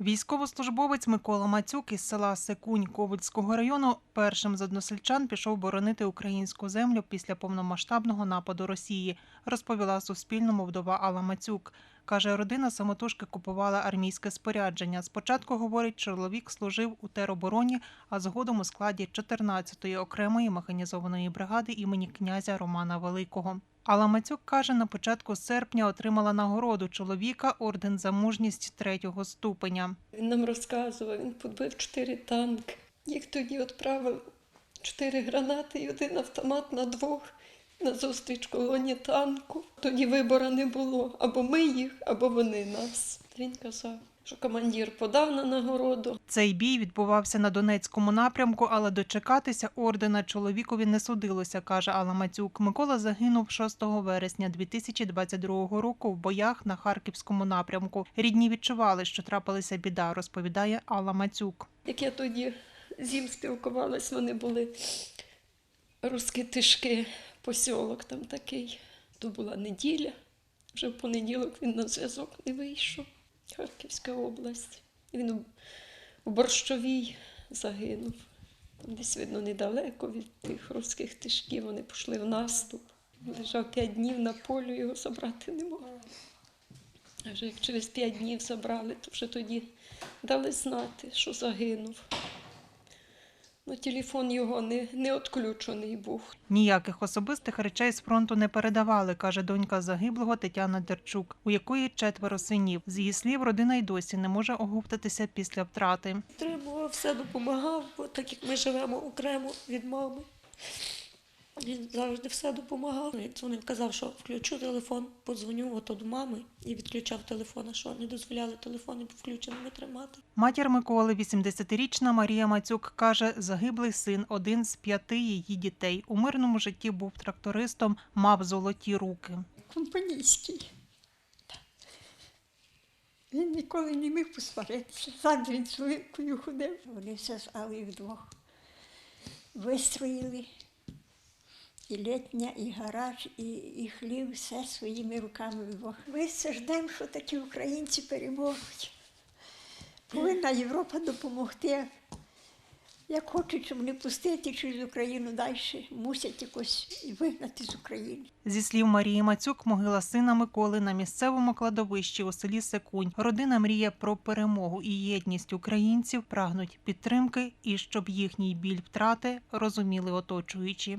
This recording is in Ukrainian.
Військовослужбовець Микола Мацюк із села Секунь Ковальського району першим з односельчан пішов боронити українську землю після повномасштабного нападу Росії, розповіла Суспільному вдова Алла Мацюк. Каже, родина самотужки купувала армійське спорядження. Спочатку, говорить, чоловік служив у теробороні, а згодом у складі 14-ї окремої механізованої бригади імені князя Романа Великого. Алла Мацюк каже, на початку серпня отримала нагороду чоловіка орден за мужність третього ступеня. Він нам розказував, він подбив чотири танки. Їх тоді відправив чотири гранати і один автомат на двох на зустріч колоні танку. Тоді вибору не було або ми їх, або вони нас. Він казав, що командир подав на нагороду. Цей бій відбувався на Донецькому напрямку, але дочекатися ордена чоловікові не судилося, каже Алла Мацюк. Микола загинув 6 вересня 2022 року в боях на харківському напрямку. Рідні відчували, що трапилася біда, розповідає Алла Мацюк. Як я тоді з ним спілкувалась, вони були русські тишки, посілок там такий. То була неділя. Вже в понеділок він на зв'язок не вийшов. Харківська область. Він у- Борщовій загинув. Там десь, видно, недалеко від тих русських тишків. Вони пішли в наступ. Лежав п'ять днів на полі, його забрати не могли. А вже як через п'ять днів забрали, то вже тоді дали знати, що загинув. Ну, телефон його не, не відключений був. Ніяких особистих речей з фронту не передавали, каже донька загиблого Тетяна Дерчук, у якої четверо синів. З її слів, родина й досі не може оговтатися після втрати. Треба все допомагав, бо так як ми живемо окремо від мами. Він завжди все допомагав. Як дзвонив, казав, що включу телефон, подзвоню ото до мами і відключав телефон, а що не дозволяли телефони включеними тримати. Матір Миколи, 80-річна Марія Мацюк, каже, загиблий син один з п'яти її дітей. У мирному житті був трактористом, мав золоті руки. компанійський. Він ніколи не міг посваритися. Завжди він з великою ходив. Вони все з Алею вдвох вистроїли. І літня, і гараж, і, і хлів, все своїми руками вдвох. Ми все ждемо, що такі українці переможуть. Повинна Європа допомогти. Як хочуть, щоб не пустити через Україну далі, мусять якось вигнати з України. Зі слів Марії Мацюк, могила сина Миколи на місцевому кладовищі у селі Секунь. Родина мріє про перемогу і єдність українців, прагнуть підтримки і щоб їхній біль втрати розуміли оточуючі.